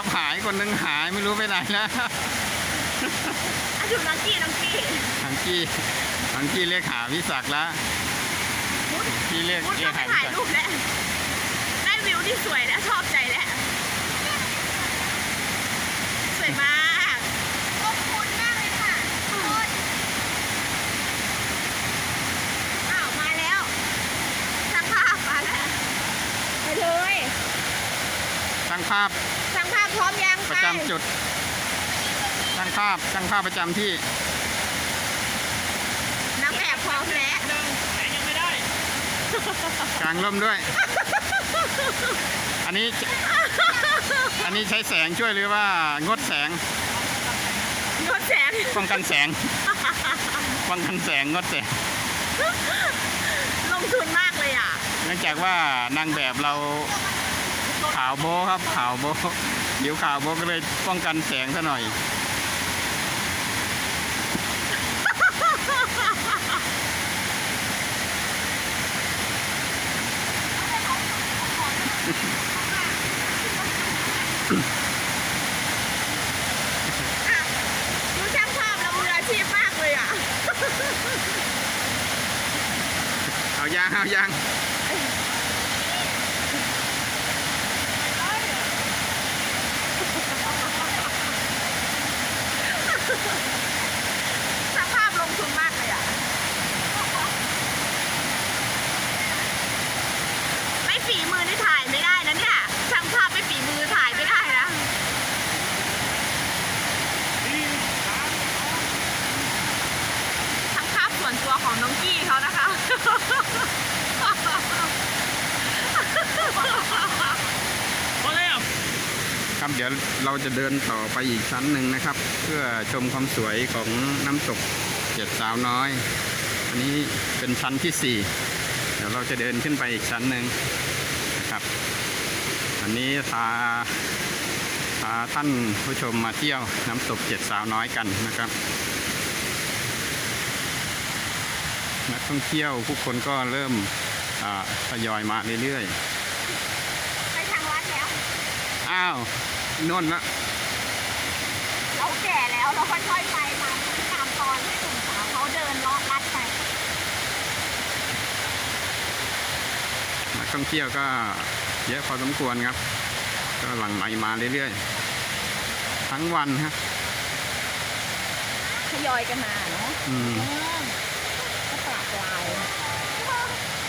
ครับหายคนหนึงหายไม่รู้ไปไหนแล้วอะดูน้องกี้น้องกี้ทังกี้ทังกี้เรียกหาวิศักดิ์แล้วมุดพี่เรียกมุดเรียก็กไปหาวิถ่ายศักรูดิ์ปแล้วได้วิวที่สวยแล้วชอบใจแล้วสวยมากขอบคุณมากเลยค่ะคุณอ้าวมาแล้วช่างภาพมาแล้วไปเลยช่างภาพช่าง ภาพพร้อมยังประจำจุดช่างภาพช่างภาพประจำที่นักแบบพร้อมแล้วกลางร่มด้วย อันนี้ อันนี้ใช้แสงช่วยหรือว่างดแสงงดแสงป้องกันแสงป้องกันแสงงดแสง ลงทุนมากเลยอะ เนื่องจากว่านางแบบเราขาวโบะครับขาวโบะ ผิวขาวโบก็เลยป้องกันแสงซะหน่อย ดูช่างภาพเรามืออาชีพมากเลยอะ เอายางเอายาง ช่างภาพลงทุนมากเลยอะ ไม่ฝีมือนี่ถ่ายไม่ได้นะเนี่ย ช่างภาพไม่ฝีมือถ่ายไม่ได้นะ ช่างภาพส่วนตัวของน้องกี้เขานะคะ ครับ เดี๋ยวเราจะเดินต่อไปอีกชั้นหนึ่งนะครับ เพื่อชมความสวยของน้ำตกเจ็ดสาวน้อย อันนี้เป็นชั้นที่สี่เดี๋ยวเราจะเดินขึ้นไปอีกชั้นหนึ่งนะครับ อันนี้พาพาท่านผู้ชมมาเที่ยวน้ำตกเจ็ดสาวน้อยกันนะครับนักท่องเที่ยวผู้คนก็เริ่มอ่าทยอยมาเรื่อยๆ ไปทางวัดแล้ว อ้าว โน่นละเราแก่แล้วเราค่อยๆไปตามตามตอนที่หนุ่มสาวเขาเดินเลาะลัดไปนักท่องเที่ยวก็เยอะพอสมควรครับ ก็หลั่งไหลมาเรื่อยๆ ทั้งวันครับทยอยกันมาเนาะอืมก็ปรับลาย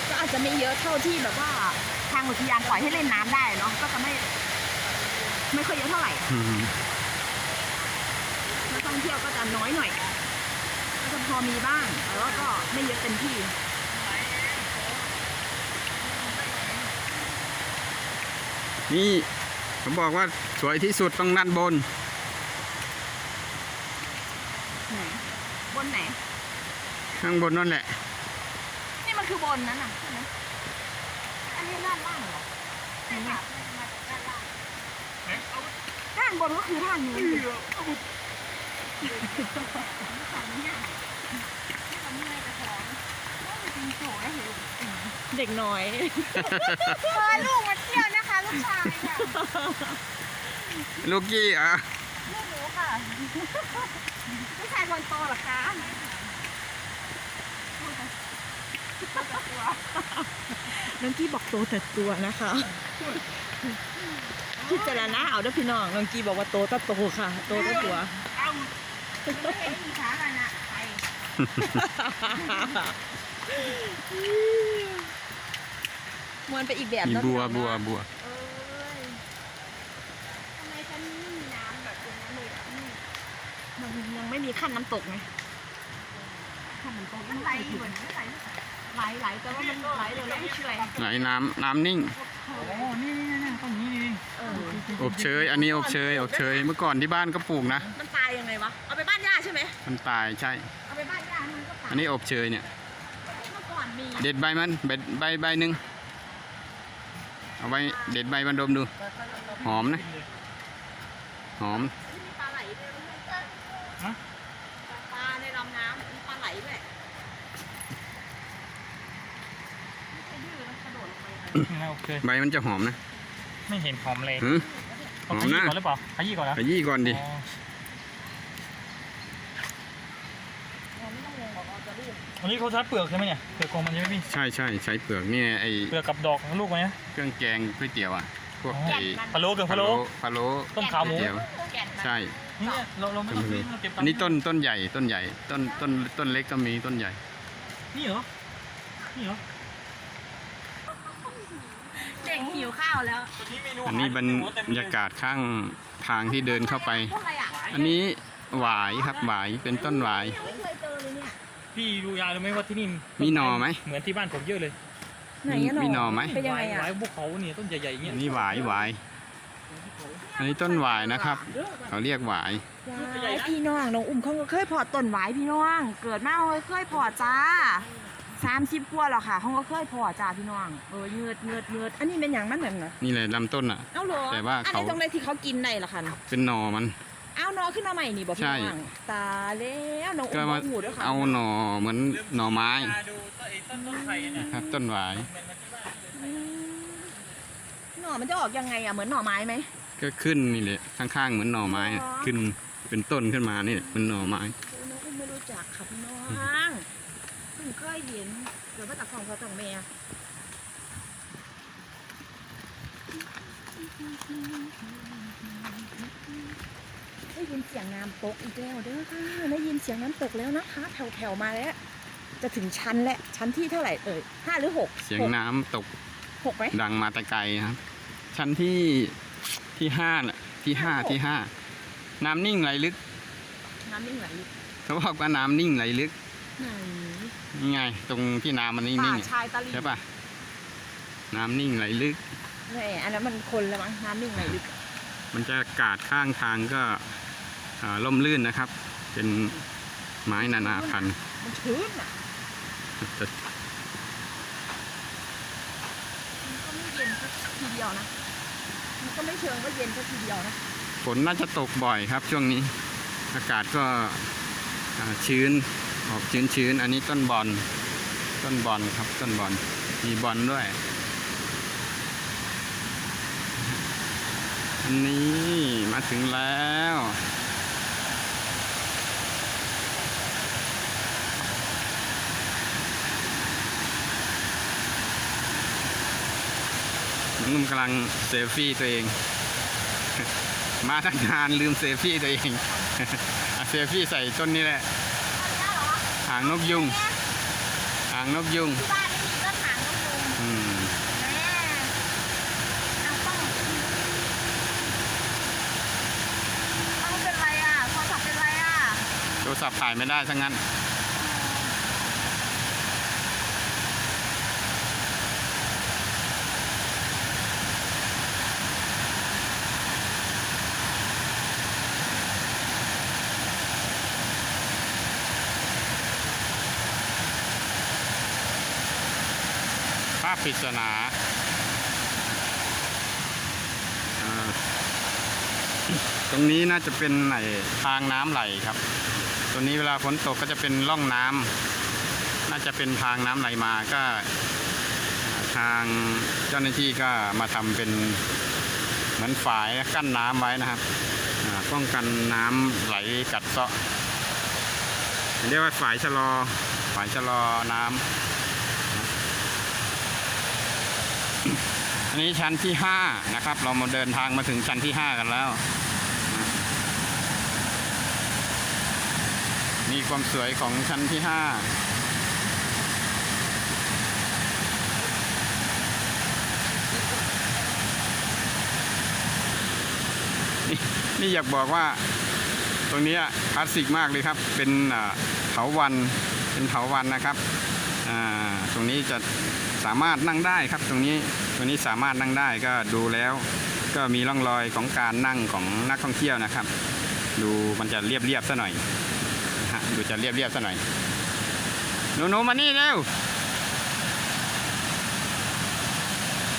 ก็อาจจะไม่เยอะเท่าที่แบบว่าทางอุทยานปล่อยให้เล่นน้ำได้เนาะก็จะไม่ ไม่ค่อยเยอะเท่าไหร่อืมนักท่องเที่ยวก็จะน้อยหน่อย ก็จะพอมีบ้างแต่ว่าก็ไม่เยอะเต็มที่ นี่ผมบอกว่าสวยที่สุดต้องด้านบน ไหน บนไหน ข้างบนนั่นแหละ นี่มันคือบนนั้นน่ะใช่ไหมอันนี้ด้านล่างเหรอนี่ไงด้านบนก็คือด้านนู้นดิเด็กน้อยพาลูกมาเที่ยวนะคะ ลูกชายค่ะลูกกี้อะลูกหนูค่ะลูกชายคนโตเหรอคะน้องกี้บอกโตแต่ตัวนะคะ พิจารณาเอาเด้อพี่น้องน้องกีบอกว่าโตต่โตค่ะ โตต่ตัวไม่มีขากันนะไปมวนไปอีกแบบมีเนอะบัวพี่น้องบัวนะบัวเอ้ยทำไมฉันไม่มีน้ำแบบอย่างนั้นเลยอะนี่มันยังไม่มีขั้นน้ำตกไงขั้นน้ำตกมันไหลเหมือนไหลไหลไหลแต่ว่ามันไหลเลยแล้วไม่เฉยไหนน้ำน้ำนิ่ง โอ้ นี่นี่นี่ตรงนี้นี่เอออบเชย อันนี้อบเชย อบเชย เมื่อก่อนที่บ้านก็ปลูกนะ มันตายยังไงวะ เอาไปบ้านย่าใช่ไหมมันตายใช่ เอาไปบ้านย่ามันก็ตายอันนี้อบเชยเนี่ย เมื่อก่อนมีเด็ดใบมันเด็ดใบใบหนึ่งเอาไว้เด็ดใบมันดมดู หอมนะ หอมมีปลาไหลด้วยมั้ยปลาในลำน้ำมีปลาไหลด้วย ไม่ดื้อนะกระโดดลงไปโอเคใบมันจะหอมนะไม่เห็นหอมเลยหือหต้องหขอมยี้นะก่อนหรือเปล่าขยี้ก่อนนะขยี้ก่อนดิอ๋อไม่ต้องงงบอกเอาจะรีบอันนี้เขาใช้เปลือกใช่ไหมเนี่ยเปลือกของมันใช่ไหมพี่ใช่ใช่ใช้เปลือกนี่ไอเปลือกกับดอกของลูกมันเนี่ยเครื่องแกงก๋วยเตี๋ยวอะพวกอ๋อไอพะโล้เกือบพะโล้พะโล้ต้มขาหมูก๋วยเตี๋ยวแก่นมันใช่นี่เนี่ยเราเราไม่ต้องซื้อเราเก็บตังค์อันนี้ต้นต้นใหญ่ต้นใหญ่ ต้นต้นต้นเล็กก็มีต้นใหญ่นี่เหรอนี่เหรอ เด็กหิวข้าวแล้วอันนี้บรรยากาศข้างทางที่เดินเข้าไปต้นอะไรอะอันนี้หวายครับหวายเป็นต้นหวาย ไม่เคยเจอเลยเนี่ย พี่ดูยายรู้ไหมว่าที่นี่มีหน่อไหม เหมือนที่บ้านผมเยอะเลยไหนอะมีหน่อไหมเป็นยังไงหอะวายภูเขาเนี่ยต้นใหญ่ๆอย่างเงี้อัยนนี้หวายหวายอันนี้ต้นหวายนะครับ เขาเรียกหวายว้ายพี่น้องน้องอุ้มเขาก็เคยพอดต้นไว้พี่น้อง เกิดมาเขาเคยพอดจ้า สามสิบกว่าแล้วค่ะเขาก็เคยพอดจ้าพี่น้องเออเงือดเงือดเงือดอันนี้เป็นอย่างมันเหมือนเหรอนี่เลยลำต้นอะ เอ้าเหรอแต่ว่าอันเขานี้ตรงไหนที่เขากินได้ล่ะคะเป็นหน่อมัน เอ้าน้อขึ้นมาใหม่นี่บอกพี่ใช่ น้องตาแล้วน้องอุ้ก็มมาหูด้วยค่ะเอาหน่อเหมือนหน่อไม้ดูต้นต้นไทรเนี่ยครับ ต้นหวายอืมหน่อมันจะออกยังไงอะเหมือนหน่อไม้ไหม ก็ขึ้นนี่แหละข้างๆเหมือนหน่อไม้อะอ๋อขึ้นเป็นต้นขึ้นมานี่แหละเป็นหน่อไม้โอ้น้องอุ้มไม่รู้จักค่ะพี่น้องเพิ่ง เคยเห็นเกิดมาจากของพ่อจากแม่ได้ยินเสียงน้ำตกอีกแล้วเด้อค่ะได้ยินเสียงน้ำตกแล้วนะคะแผ่วๆมาแล้ว จะถึงชั้นแล้วชั้นที่เท่าไหร่เอ่ยห้าหรือหกเสียงหกน้ำตกหกไหมดังมาแต่ไกลครับ ชั้นที่ที่ห้าน่ะที่ห้าที่ห้าน้ำนิ่งไหลลึก น้ำนิ่งไหลเขาบอกว่าน้ำนิ่งไหลลึกไห นนี่ไง ตรงที่น้ำมันนิ่ป่างชายตะๆลิงใช่ปะน้ำนิ่งไหลลึกแหมอันนั้นมันคนละมั้งน้ำนิ่งไหลลึกมันจะกาดข้างทางก็อ่าล่มลื่นนะครับ เป็นไม้นานาพันธุ์มันชื้นอะจะมันก็ไม่เย็นสักทีเดียวนะมันก็ไม่เชิงว่าเย็นสักทีเดียวนะฝนน่าจะตกบ่อยครับช่วงนี้ อากาศก็อ่าชื้น ออกชื้นๆ อันนี้ต้นบอล ต้นบอลครับ ต้นบอล มีบอลด้วย อันนี้มาถึงแล้วนุ่มกำลังเซลฟี่ตัวเอง มาตั้งนานลืมเซลฟี่ตัวเองเซลฟี่ใส่ต้นนี้แหละ หางนกยุงหางนกยุงที่บ้านไม่มีต้นหางนกยูงอืมแม่เอาต้องเอาเป็นไรอะโทรศัพท์เป็นไรอะ โทรศัพท์ถ่ายไม่ได้ทั้งนั้นาพปริศนาตรงนี้น่าจะเป็นไหนทางน้ำไหลครับตรงนี้เวลาฝนตกก็จะเป็นร่องน้ำน่าจะเป็นทางน้ำไหลมาก็ ทางเจ้าหน้าที่ก็มาทำเป็นเหมือนฝายกั้นน้ำไว้นะครับป้องกันน้ำไหลกัดเซาะเรียกว่าฝายชะลอฝายชะลอน้ำ อันนี้ชั้นที่ห้านะครับ เรามาเดินทางมาถึงชั้นที่ห้ากันแล้ว นี่ความสวยของชั้นที่ห้านี่นี่อยากบอกว่าตรงนี้คลาสสิกมากเลยครับ เป็นเถาวัน เป็นเถาวันนะครับ ตรงนี้จะ สามารถนั่งได้ครับตรงนี้ตรงนี้สามารถนั่งได้ก็ดูแล้ว ก็มีร่องรอยของการนั่งของนักท่องเที่ยวนะครับ ดูมันจะเรียบเรียบๆซะหน่อยฮะดูจะเรียบเรียบๆซะหน่อยหนูหนูมานี่เร็ว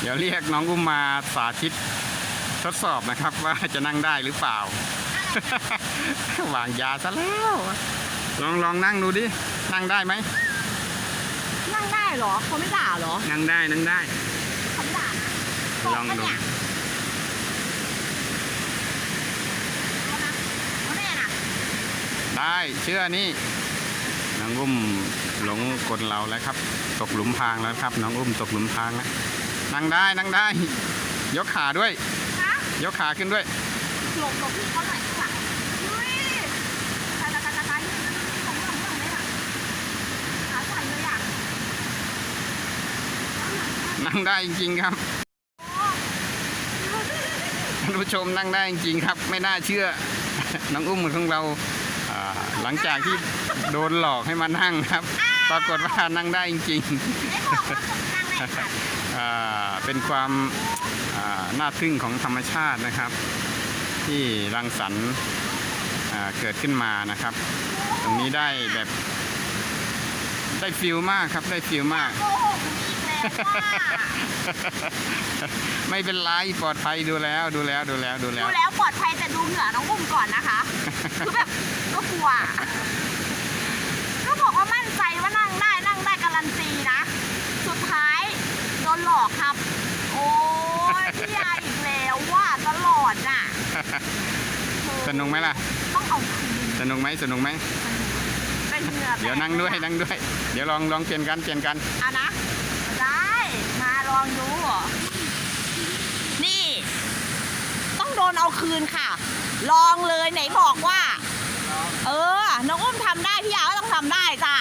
เดี๋ยวเรียกน้องอุ้มมาสาธิตทดสอบนะครับว่าจะนั่งได้หรือเปล่าวางยาซะแล้ว ลองลองนั่งดูดิ นั่งได้ไหม นั่งได้เหรอเขาไม่ด่าเหรอนั่งได้นั่งได้เขาไม่ด่าลองดูได้เชื่อนี่น้องอุ้มหลงกดเราแล้วครับ ตกหลุมพรางแล้วครับน้องอุ้มตกหลุมพรางแล้วนั่งได้นั่งได้ ยกขาด้วย ยกขาขึ้นด้วยหลบหลบพี่เขาหน่อย นั่งได้จริงๆครับท่านผู้ชมนั่งได้จริงครับ ไม่น่าเชื่อ น้องอุ้มของเราหลังจากที่โดนหลอกให้มานั่งครับ ปรากฏว่านั่งได้จริงๆเป็นความน่าทึ่งของธรรมชาตินะครับ ที่รังสรรค์เกิดขึ้นมานะครับ ตรงนี้ได้แบบได้ฟิลมากครับได้ฟิลมาก โกหกอีกแล้วว่าไม่เป็นไรปลอดภัยดูแล้วดูแล้วดูแล้วดูแล้ดูวแล้วปลอดภัยแต่ดูเหงื่อน้องอุ้มก่อนนะคะคือแบบก็กลัวก็บอกว่ามั่นใจว่านั่งได้นั่งได้การันตีนะ สุดท้ายโดนหลอกครับ โอ้ยพี่ยาอีกแล้วว่าตลอดน่ะสนุกไหมล่ะต้องเอาคืนสนุกไหมสนุกไหมเป็นเหงื่อแตกเดี๋ยวนั่งด้วยนั่งด้วย เดี๋ยวลองลองเปลี่ยนกันเปลี่ยนกันอะนะได้มา ลองดูนี่ ต้องโดนเอาคืนค่ะ ลองเลยไหนบอกว่า เออ น้องอุ้มทำได้พี่ยาก็ต้องทำได้จ้ะ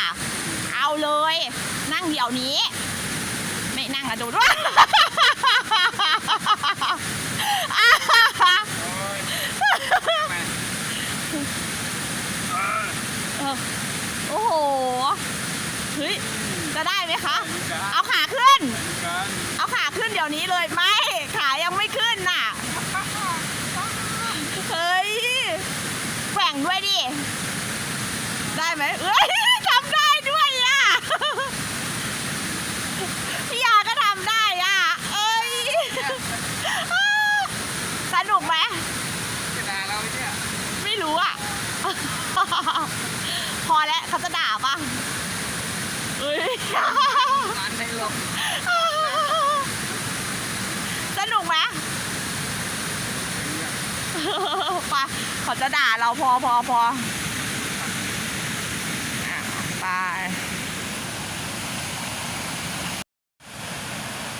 เอาเลย นั่งเดี๋ยวนี้ ไม่นั่งอะดูด้วยโอ้โห เฮ้ย จะได้ไหมคะ เอาขาขึ้น เอาขาขึ้นเดี๋ยวนี้เลยไม่ ขายังไม่ขึ้นน่ะ เฮ้ยแกว่งด้วยดิ ได้ไหมเอ้ยทำได้ด้วยอะ พี่ยาก็ทำได้อะ เอ้ย สนุกไหมไม่รู้อะ พอแล้วเขาจะด่า สนุกไหมไปเขาจะด่าเราพอพอพออะไป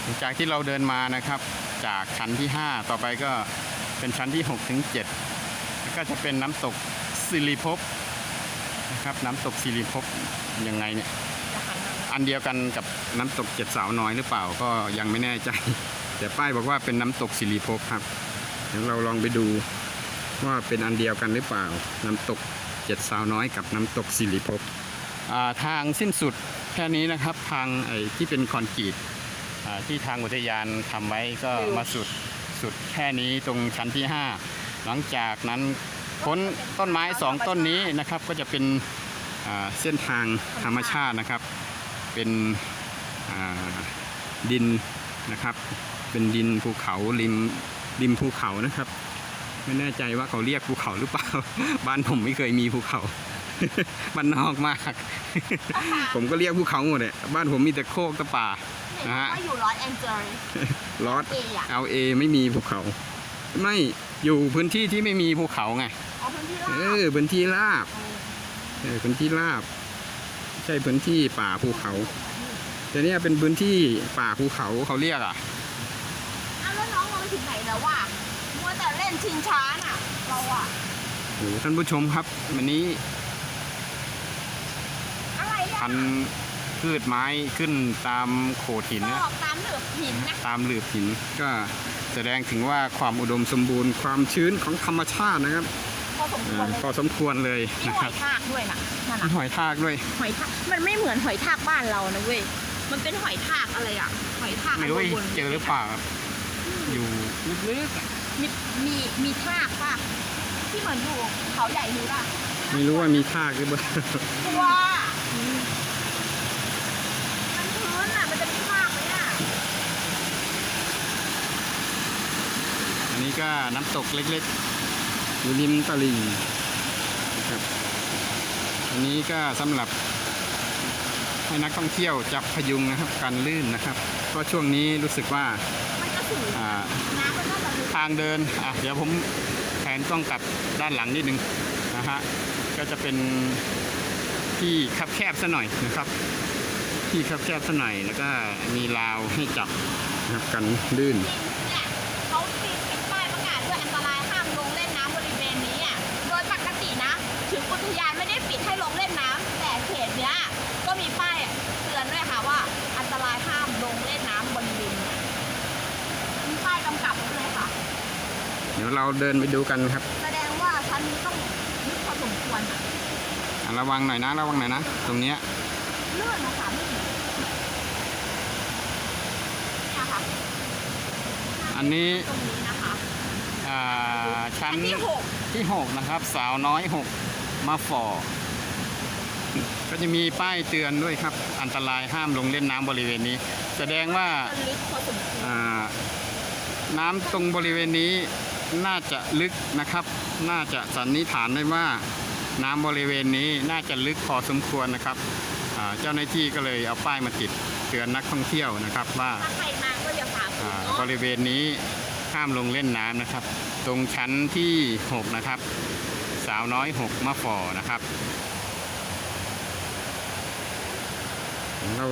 หลังจากที่เราเดินมานะครับ จากชั้นที่ 5 ต่อไปก็เป็นชั้นที่6ถึง7แล้วก็จะเป็นน้ำตกสิริภพนะครับ น้ำตกสิริภพยังไงเนี่ย อันเดียวกันกับน้ำตกเจ็ดสาวน้อยหรือเปล่าก็ยังไม่แน่ใจ แต่ป้ายบอกว่าเป็นน้ำตกสิริภพครับเดี๋ยวเราลองไปดูว่าเป็นอันเดียวกันหรือเปล่า น้ำตกเจ็ดสาวน้อยกับน้ำตกสิริภพทางสิ้นสุดแค่นี้นะครับทางไอ้ที่เป็นคอนกรีตที่ทางอุทยานทำไว้ก็มาสุดสุดแค่นี้ตรงชั้นที่ 5 หลังจากนั้นพ้นต้นไม้สองต้นนี้นะครับก็จะเป็นเส้นทางธรรมชาตินะครับ เป็นอ่าดินนะครับ เป็นดินภูเขาริมริมภูเขานะครับ ไม่แน่ใจว่าเขาเรียกภูเขาหรือเปล่า บ้านผมไม่เคยมีภูเขาบ้านนอกมาก ผมก็เรียกภูเขาหมดเลยบ้านผมมีแต่โคกตะป่านะฮะว่าอยู่ลอสแองเจลิสลอสเออะเอาเอไม่มีภูเขา ไม่อยู่พื้นที่ที่ไม่มีภูเขาไงเอาพื้นที่เอลาบอพื้นที่ราบเออพื้นที่ราบไม่ ใช่พื้นที่ป่าภูเขาแต่เนี่ยเป็นพื้นที่ป่าภูเขาเขาเรียกอะเอาแล้วน้องเราไปถึงไหนแล้ววะมัวแต่เล่นชิงช้าน่ะเราอะโอ้โหท่านผู้ชมครับ วันนี้อะไรอะพันธุ์พืชไม้ขึ้นตามโขดหินดนะอกตามเหลือบหินนะตามหลืบหินก็แสดงถึงว่าความอุดมสมบูรณ์ความชื้นของธรรมชาตินะครับพอ สมควอ่ารเลยพอสมควรเลยมีนะหคอรับยทากด้วยนะนั่นมีน่ะหอยทากด้วย หอยทากมันไม่เหมือนหอยทากบ้านเรานะเว้ยมันเป็นหอยทากอะไรอะหอยทากไม่รู้ว่าบนๆเจอหรือเปล่าครับอยู่ลึกๆอะมีมีมีทากป่ะที่เหมือนอยู่เขาใหญ่รู้ป่ะไม่รู้ว่ามีทากหรือเปล่าตัวมันพื้นอะมันจะมีทากไหมอะอันนี้ก็น้ำตกเล็กๆ อยู่ริมตลิ่งนะครับอันนี้ก็สำหรับให้นักท่องเที่ยวจับพยุงนะครับการลื่นนะครับเพราะช่วงนี้รู้สึกว่าทางเดินอะเดี๋ยวผมแผนกล้องกลับด้านหลังนิดนึงนะฮะก็จะเป็นที่คับแคบซะหน่อยนะครับ ที่คับแคบซะหน่อยแล้วก็มีราวให้จับนะครับกันลื่น ปิดให้ลงเล่นน้ำแต่เขตเนี้ยก็มีป้ายเตือนด้วยค่ะว่า อันตรายห้ามลงเล่นน้ำบริเวณนี้มีป้ายกำกับไว้เลยค่ะ เดี๋ยวเราเดินไปดูกันครับแสดงว่าชั้นนี้ต้องลึกพอสมควรอะอะระวังหน่อยนะ ระวังหน่อยนะ ตรงเนี้ยเลื่อนนะคะไม่ดีเนี่ยค่ะอันนี้ตรงนี้นะคะอ่าชั้น อันที่หก ที่หกนะครับ สาวน้อยหกมาฝ่อ ก็จะมีป้ายเตือนด้วยครับ อันตรายห้ามลงเล่นน้ำบริเวณนี้ แสดงว่าลึกพอสมควรอ่าน้ำตรงบริเวณนี้น่าจะลึกนะครับ น่าจะสันนิษฐานได้ว่าน้ำบริเวณนี้น่าจะลึกพอสมควรนะครับอ่าเจ้าหน้าที่ก็เลยเอาป้ายมาติดเตือนนักท่องเที่ยวนะครับว่าถ้าใครมาก็อย่าฝ่าฝือ่านเนาะบริเวณนี้ห้ามลงเล่นน้ำนะครับ ตรงชั้นที่ 6 นะครับ สาวน้อย 6มะฟอนะครับ เรา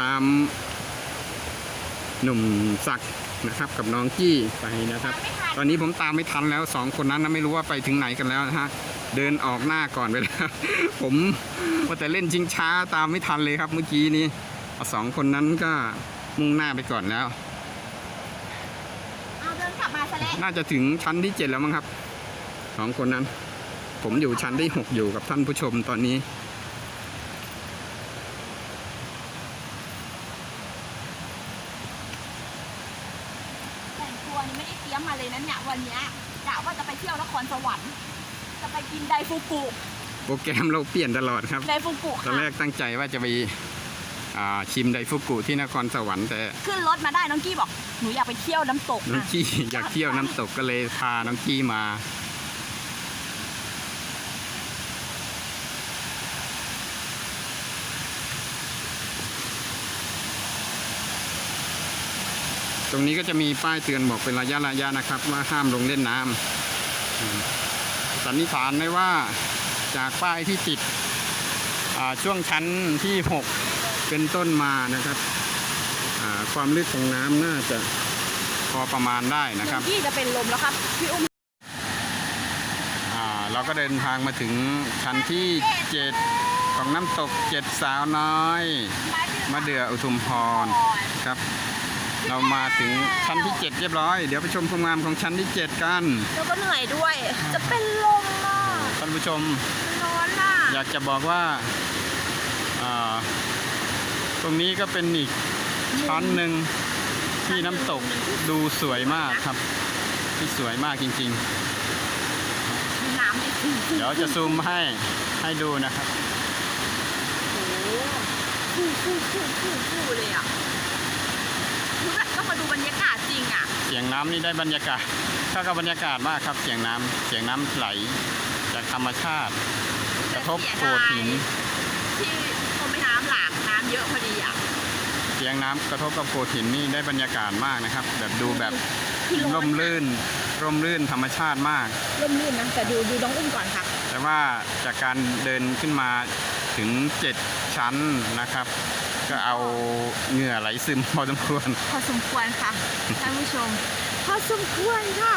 ตามหนุ่มศักดิ์นะครับ กับน้องกี้ไปนะครับ ตอนนี้ผมตามไม่ทันแล้วสองคนนั้นนะไม่รู้ว่าไปถึงไหนกันแล้วนะฮะเดินออกหน้าก่อนไปแล้วผมว่าแต่เล่นชิงช้าตามไม่ทันเลยครับ เมื่อกี้นี้สองคนนั้นก็มุ่งหน้าไปก่อนแล้วเอาเดินกลับมาซะแล้วน่าจะถึงชั้นที่เจ็ดแล้วมั้งครับสองคนนั้น ผมอยู่ชั้นที่หกอยู่กับท่านผู้ชมตอนนี้ แต่งตัวนี่ไม่ได้เตรียมมาเลยนะเนี่ยวันเนี้ยกะว่าจะไปเที่ยวนครสวรรค์ จะไปกินไดฟูกุโปรแกรมเราเปลี่ยนตลอดครับ ไดฟูกุตอนค่ะแรกตั้งใจว่าจะไปอ่าชิมไดฟุกุที่นครสวรรค์แต่ขึ้นรถมาได้น้องกี้บอกหนูอยากไปเที่ยวน้ำตกน้องนะกี้ อยากเที่ยวน้ำตกก็เลยพาน้องกี้มา ตรงนี้ก็จะมีป้ายเตือนบอกเป็นระยะระยะนะครับ ว่าห้ามลงเล่นน้ำอืมสันนิษฐานได้ว่าจากป้ายที่ติดอ่าช่วงชั้นที่ 6 เป็นต้นมานะครับอ่าความลึกของน้ำน่าจะพอประมาณได้นะครับน้องกี้จะเป็นลมแล้วครับพี่อุ้มอ่าเราก็เดินทางมาถึงชั้นที่ 7 ของน้ำตกเจ็ดสาวน้อยมะเดื่ออุทุมพรครับ เรามาถึงชั้นที่ 7 เรียบร้อย เดี๋ยวไปชมความงามของชั้นที่ 7 กัน แล้วก็เหนื่อยด้วย จะเป็นลมอะท่านผู้ชมร้อนอะอยากจะบอกว่าอ่า ตรงนี้ก็เป็นอีกชั้นหนึ่งที่น้ำตกดูสวยมากครับ ที่สวยมากจริงมีน้ำในจริงๆเดี๋ยวจะซูมให้ให้ดูนะครับ โอ้โหฟูฟูฟูฟูฟูเลยอะคือแบบต้อง มาดูบรรยากาศจริงอะ เสียงน้ำนี่ได้บรรยากาศเข้ากับบรรยากาศมากครับ เสียงน้ำเสียงน้ำไหล จากธรรมชาติ กระทบโขดหิน ที่พรมแม่น้ำหลากน้ำเยอะพอดีอะเสียงน้ำกระทบกับโขดหินนี่ได้บรรยากาศมากนะครับ แบบดูแบบที่ร้อนร่มรื่นร่มรื่นธรรมชาติมาก ร่มรื่นนะแต่ดูดูน้องอุ้มก่อนค่ะ แต่ว่าจากการเดินขึ้นมาถึง 7 ชั้นนะครับ ก็เอาเหงื่อไหลซึมพอสมควร พอสมควรค่ะท่านผู้ชม พอสมควรค่ะ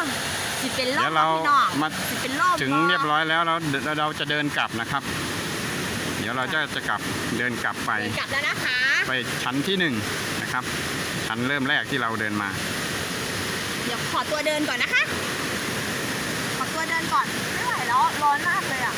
สิเป็นรอบเดี๋ยวเราพี่น้องมา สิเป็นรอบถึงเรียบร้อยแล้วเราเราจะเดินกลับนะครับ เดี๋ยวเราจะจะกลับเดินกลับไปเดินกลับแล้วนะคะไปชั้นที่หนึ่งนะครับ ชั้นเริ่มแรกที่เราเดินมา เดี๋ยวขอตัวเดินก่อนนะคะ ขอตัวเดินก่อนไม่ไหวแล้วร้อนมากเลยอะ